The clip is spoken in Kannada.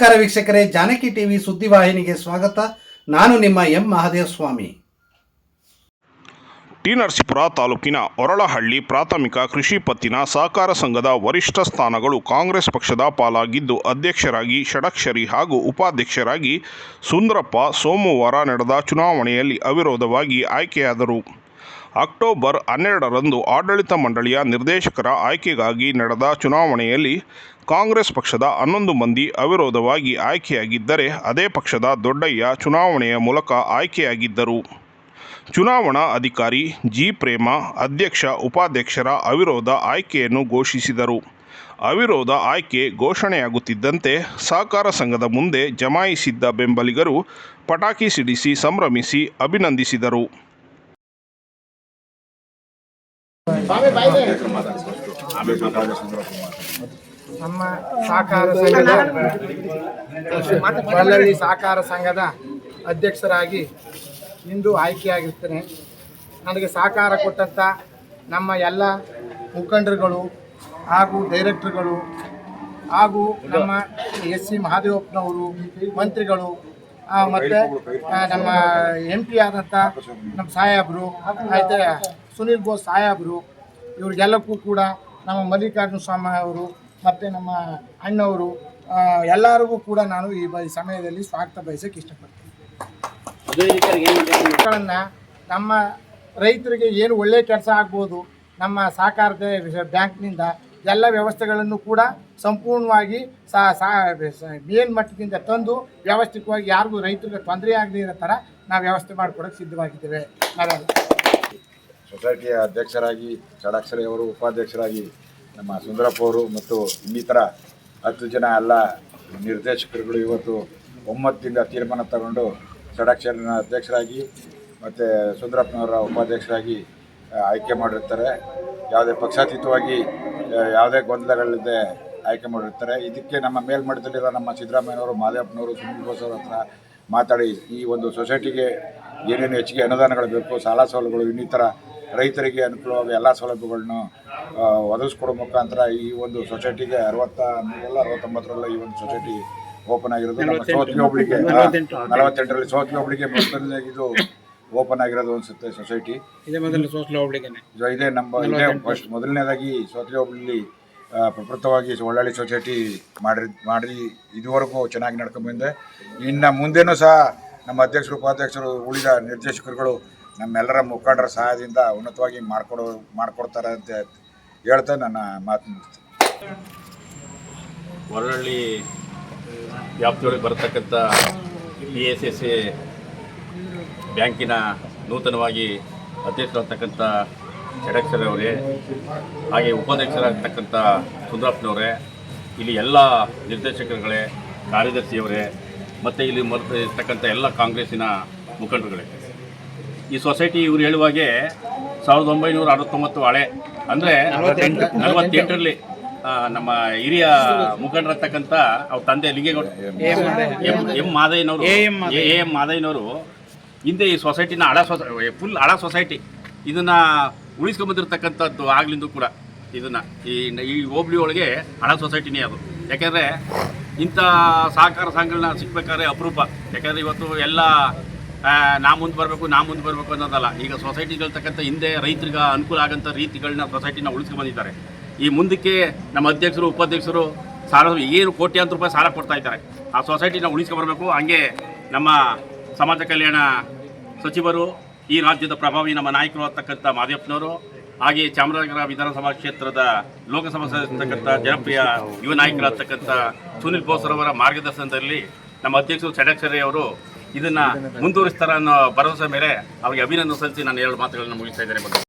ನಮಸ್ಕಾರ ವೀಕ್ಷಕರೇ, ಜಾನಕಿ ಟಿವಿ ಸುದ್ದಿವಾಹಿನಿಗೆ ಸ್ವಾಗತ. ನಾನು ನಿಮ್ಮ ಎಂ ಮಹಾದೇವ ಸ್ವಾಮಿ ಟಿ ನರಸೀಪುರ ತಾಲೂಕಿನ ಹೊರಳಹಳ್ಳಿ ಪ್ರಾಥಮಿಕ ಕೃಷಿ ಪತ್ತಿನ ಸಹಕಾರ ಸಂಘದ ವರಿಷ್ಠ ಸ್ಥಾನಗಳು ಕಾಂಗ್ರೆಸ್ ಪಕ್ಷದ ಪಾಲಾಗಿದ್ದು, ಅಧ್ಯಕ್ಷರಾಗಿ ಷಡಕ್ಷರಿ ಹಾಗೂ ಉಪಾಧ್ಯಕ್ಷರಾಗಿ ಸುಂದರಪ್ಪ ಸೋಮವಾರ ನಡೆದ ಚುನಾವಣೆಯಲ್ಲಿ ಅವಿರೋಧವಾಗಿ ಆಯ್ಕೆಯಾದರು. ಅಕ್ಟೋಬರ್ ಹನ್ನೆರಡರಂದು ಆಡಳಿತ ಮಂಡಳಿಯ ನಿರ್ದೇಶಕರ ಆಯ್ಕೆಗಾಗಿ ನಡೆದ ಚುನಾವಣೆಯಲ್ಲಿ ಕಾಂಗ್ರೆಸ್ ಪಕ್ಷದ ಹನ್ನೊಂದು ಮಂದಿ ಅವಿರೋಧವಾಗಿ ಆಯ್ಕೆಯಾಗಿದ್ದರೆ ಅದೇ ಪಕ್ಷದ ದೊಡ್ಡಯ್ಯ ಚುನಾವಣೆಯ ಮೂಲಕ ಆಯ್ಕೆಯಾಗಿದ್ದರು. ಚುನಾವಣಾ ಅಧಿಕಾರಿ ಜಿ ಪ್ರೇಮ, ಅಧ್ಯಕ್ಷ, ಉಪಾಧ್ಯಕ್ಷರ ಅವಿರೋಧ ಆಯ್ಕೆಯನ್ನು ಘೋಷಿಸಿದರು. ಅವಿರೋಧ ಆಯ್ಕೆ ಘೋಷಣೆಯಾಗುತ್ತಿದ್ದಂತೆ ಸಹಕಾರ ಸಂಘದ ಮುಂದೆ ಜಮಾಯಿಸಿದ್ದ ಬೆಂಬಲಿಗರು ಪಟಾಕಿ ಸಿಡಿಸಿ ಸಂಭ್ರಮಿಸಿ ಅಭಿನಂದಿಸಿದರು. ನಮ್ಮ ಸಹಕಾರ ಸಂಘದ ಬಳ್ಳಾರಿ ಸಹಕಾರ ಸಂಘದ ಅಧ್ಯಕ್ಷರಾಗಿ ಇಂದು ಆಯ್ಕೆಯಾಗಿರ್ತೇನೆ. ನನಗೆ ಸಹಕಾರ ಕೊಟ್ಟಂಥ ನಮ್ಮ ಎಲ್ಲ ಮುಖಂಡರುಗಳು ಹಾಗೂ ಡೈರೆಕ್ಟರ್ಗಳು ಹಾಗೂ ನಮ್ಮ ಎಸ್ ಸಿ ಮಹಾದೇವಪ್ಪನವರು, ಮಂತ್ರಿಗಳು ಮತ್ತೆ ನಮ್ಮ ಎಂ ಪಿ ಆದಂಥ ನಮ್ಮ ಸಾಹೇಬರು, ಆಯ್ತು, ಸುನೀಲ್ ಬೋಸ್ ಸಾಹೇಬರು, ಇವ್ರಿಗೆಲ್ಲಕ್ಕೂ ಕೂಡ ನಮ್ಮ ಮಲ್ಲಿಕಾರ್ಜುನ ಸ್ವಾಮಿ ಅವರು ಮತ್ತು ನಮ್ಮ ಅಣ್ಣವರು ಎಲ್ಲರಿಗೂ ಕೂಡ ನಾನು ಈ ಬ- ಸಮಯದಲ್ಲಿ ಸ್ವಾಗತ ಬಯಸಕ್ಕೆ ಇಷ್ಟಪಡ್ತೀನಿ. ಮಕ್ಕಳನ್ನ ನಮ್ಮ ರೈತರಿಗೆ ಏನು ಒಳ್ಳೆಯ ಕೆಲಸ ಆಗ್ಬೋದು, ನಮ್ಮ ಸಹಕಾರದ ಬ್ಯಾಂಕ್ನಿಂದ ಎಲ್ಲ ವ್ಯವಸ್ಥೆಗಳನ್ನು ಕೂಡ ಸಂಪೂರ್ಣವಾಗಿ ಸಾ ಮೇಲ್ಮಟ್ಟದಿಂದ ತಂದು ವ್ಯವಸ್ಥಿತವಾಗಿ ಯಾರಿಗೂ ರೈತರಿಗೆ ತೊಂದರೆ ಆಗದೇ ಇರೋ ಥರ ನಾವು ವ್ಯವಸ್ಥೆ ಮಾಡಿಕೊಡೋಕೆ ಸಿದ್ಧವಾಗಿದ್ದೇವೆ. ನಾವೆಲ್ಲ. ಸೊಸೈಟಿಯ ಅಧ್ಯಕ್ಷರಾಗಿ ಷಡಾಕ್ಷರಿ ಅವರು, ಉಪಾಧ್ಯಕ್ಷರಾಗಿ ನಮ್ಮ ಸುಂದರಪ್ಪ ಅವರು ಮತ್ತು ಇನ್ನಿತರ ಹತ್ತು ಜನ ಎಲ್ಲ ನಿರ್ದೇಶಕರುಗಳು ಇವತ್ತು ಒಮ್ಮತ್ತಿಂದ ತೀರ್ಮಾನ ತಗೊಂಡು ಷಡಾಕ್ಷರಿನ ಅಧ್ಯಕ್ಷರಾಗಿ ಮತ್ತು ಸುಂದರಪ್ಪನವರ ಉಪಾಧ್ಯಕ್ಷರಾಗಿ ಆಯ್ಕೆ ಮಾಡಿರ್ತಾರೆ. ಯಾವುದೇ ಪಕ್ಷಾತೀತವಾಗಿ ಯಾವುದೇ ಗೊಂದಲಗಳಿಲ್ಲದೆ ಆಯ್ಕೆ ಮಾಡಿರ್ತಾರೆ. ಇದಕ್ಕೆ ನಮ್ಮ ಮೇಲ್ಮಟ್ಟದಲ್ಲಿರೋ ನಮ್ಮ ಸಿದ್ದರಾಮಯ್ಯನವರು ಮಾದೇವಪ್ಪನವರು ಸುನೀಲ್ ಬೋಸ್ ಅವ್ರ ಹತ್ರ ಮಾತಾಡಿ ಈ ಒಂದು ಸೊಸೈಟಿಗೆ ಏನೇನು ಹೆಚ್ಚಿಗೆ ಅನುದಾನಗಳು ಬೇಕು ಸಾಲ ಸೌಲಭ್ಯಗಳು ಇನ್ನಿತರ ರೈತರಿಗೆ ಅನುಕೂಲವಾಗುವ ಎಲ್ಲ ಸೌಲಭ್ಯಗಳನ್ನು ಒದಗಿಸ್ಕೊಡೋ ಮುಖಾಂತರ ಈ ಒಂದು ಸೊಸೈಟಿಗೆ ಅರವತ್ತ ಮೂರಲ್ಲ ಅರವತ್ತೊಂಬತ್ತರಲ್ಲ ಈ ಒಂದು ಸೊಸೈಟಿ ಓಪನ್ ಆಗಿರೋದು. ನಮ್ಮ ಸೋತ್ಗೆ ಒಬ್ಬಳಿಗೆ ನಲವತ್ತೆಂಟರಲ್ಲಿ ಸೋತ್ಗೆ ಒಬ್ಬಳಿಗೆ ಮೊದಲನೇದಾಗಿದ್ದು ಇದು ಓಪನ್ ಆಗಿರೋದು ಅನ್ಸುತ್ತೆ ಸೊಸೈಟಿ. ಇದೇ ಮೊದಲು ಸೋಸ್ಲ ಹೋಗ್ಲಿಕ್ಕೆ ಇದು ಇದೇ ನಮ್ಮ ಇದೇ ಫಸ್ಟ್ ಮೊದಲನೇದಾಗಿ ಸೋತ್ಗೆ ಹೋಬಳಿ ಪ್ರಕೃತವಾಗಿ ಒಳ್ಳೊಳ್ಳೆ ಸೊಸೈಟಿ ಮಾಡಿ ಮಾಡಿ ಇದುವರೆಗೂ ಚೆನ್ನಾಗಿ ನಡ್ಕೊಂಡ್ಬಂದೆ ಇನ್ನು ಮುಂದೆನೂ ಸಹ ನಮ್ಮ ಅಧ್ಯಕ್ಷರು ಉಪಾಧ್ಯಕ್ಷರು ಉಳಿದ ನಿರ್ದೇಶಕರುಗಳು ನಮ್ಮೆಲ್ಲರ ಮುಖಂಡರ ಸಹಾಯದಿಂದ ಉನ್ನತವಾಗಿ ಮಾಡಿಕೊಡೋ ಮಾಡಿಕೊಡ್ತಾರೆ ಅಂತ ಹೇಳ್ತಾ ನನ್ನ ಮಾತು ಮುಗಿಸ್ತೀನಿ. ಹೊರಳ್ಳಿ ವ್ಯಾಪ್ತಿಯೊಳಗೆ ಬರತಕ್ಕಂಥ ಬಿ ಎಸ್ ಎಸ್ ಎ ಬ್ಯಾಂಕಿನ ನೂತನವಾಗಿ ಅಧ್ಯಕ್ಷರಾಗ್ತಕ್ಕಂಥ ಷಡಕ್ಷರವರೇ ಹಾಗೆ ಉಪಾಧ್ಯಕ್ಷರಾಗಿರ್ತಕ್ಕಂಥ ಸುಂದರಪ್ಪನವರೇ ಇಲ್ಲಿ ಎಲ್ಲ ನಿರ್ದೇಶಕರುಗಳೇ ಕಾರ್ಯದರ್ಶಿಯವರೇ ಮತ್ತು ಇಲ್ಲಿ ಮರೆತು ಇರ್ತಕ್ಕಂಥ ಎಲ್ಲ ಕಾಂಗ್ರೆಸ್ಸಿನ ಮುಖಂಡರುಗಳೇ. ಈ ಸೊಸೈಟಿ ಇವರು ಹೇಳುವಾಗೆ ಸಾವಿರದ ಒಂಬೈನೂರ ಅರವತ್ತೊಂಬತ್ತು ಹಳೆ ಅಂದರೆ ನಲವತ್ತೆಂಟರಲ್ಲಿ ನಮ್ಮ ಹಿರಿಯ ಮುಖಂಡರತಕ್ಕಂಥ ಅವ್ರ ತಂದೆ ಲಿಂಗೇಗೌಡ ಎಂ ಎಂ ಮಾದಯ್ಯನವರು. ಎ ಎಂ ಮಾದಯ್ಯನವರು ಹಿಂದೆ ಈ ಸೊಸೈಟಿನ ಹಳ ಸೊಸೈ ಫುಲ್ ಹಳ ಸೊಸೈಟಿ. ಇದನ್ನು ಉಳಿಸ್ಕೊಂಬಂದಿರ್ತಕ್ಕಂಥದ್ದು ಆಗ್ಲಿಂದು ಕೂಡ ಇದನ್ನು. ಈ ಈ ಹೋಬಳಿ ಒಳಗೆ ಹಳ ಸೊಸೈಟಿನೇ ಅದು. ಯಾಕೆಂದರೆ ಇಂಥ ಸಹಕಾರ ಸಂಘಗಳನ್ನ ಸಿಗ್ಬೇಕಾದ್ರೆ ಅಪರೂಪ. ಯಾಕೆಂದರೆ ಇವತ್ತು ಎಲ್ಲ ನಾ ಮುಂದೆ ಬರಬೇಕು, ನಾ ಮುಂದೆ ಬರಬೇಕು ಅನ್ನೋದಲ್ಲ. ಈಗ ಸೊಸೈಟಿಗಳಿರ್ತಕ್ಕಂಥ ಹಿಂದೆ ರೈತರಿಗೆ ಅನುಕೂಲ ಆಗೋಂಥ ರೀತಿಗಳನ್ನ ಸೊಸೈಟಿನ ಉಳಿಸ್ಕೊಂಬಂದಿದ್ದಾರೆ. ಈ ಮುಂದಕ್ಕೆ ನಮ್ಮ ಅಧ್ಯಕ್ಷರು, ಉಪಾಧ್ಯಕ್ಷರು ಸಾಲ, ಏನು ಕೋಟ್ಯಾಂತರ ರೂಪಾಯಿ ಸಾಲ ಕೊಡ್ತಾ ಇದ್ದಾರೆ. ಆ ಸೊಸೈಟಿನ ಉಳಿಸ್ಕೊಂಬರ್ಬೇಕು. ಹಂಗೆ ನಮ್ಮ ಸಮಾಜ ಕಲ್ಯಾಣ ಸಚಿವರು, ಈ ರಾಜ್ಯದ ಪ್ರಭಾವಿ ನಮ್ಮ ನಾಯಕರು ಆಗ್ತಕ್ಕಂಥ ಮಾದೇಪ್ಪನವರು ಹಾಗೆ ಚಾಮರಾಜನಗರ ವಿಧಾನಸಭಾ ಕ್ಷೇತ್ರದ ಲೋಕಸಭಾ ಸದಸ್ಯರ್ತಕ್ಕಂಥ ಜನಪ್ರಿಯ ಯುವ ನಾಯಕರಾಗ್ತಕ್ಕಂಥ ಸುನಿಲ್ ಬೋಸ್ರವರ ಮಾರ್ಗದರ್ಶನದಲ್ಲಿ ನಮ್ಮ ಅಧ್ಯಕ್ಷರು ಚಡಕ್ಷರಿ ಅವರು ಇದನ್ನು ಮುಂದುವರಿಸ್ತಾರ ಅನ್ನೋ ಭರವಸೆ ಮೇಲೆ ಅವರಿಗೆ ಅಭಿನಂದನೆ ಸಲ್ಲಿಸಿ ನಾನು ಎರಡು ಮಾತುಗಳನ್ನು ಮುಗಿಸ್ತಾ ಇದ್ದೇನೆ.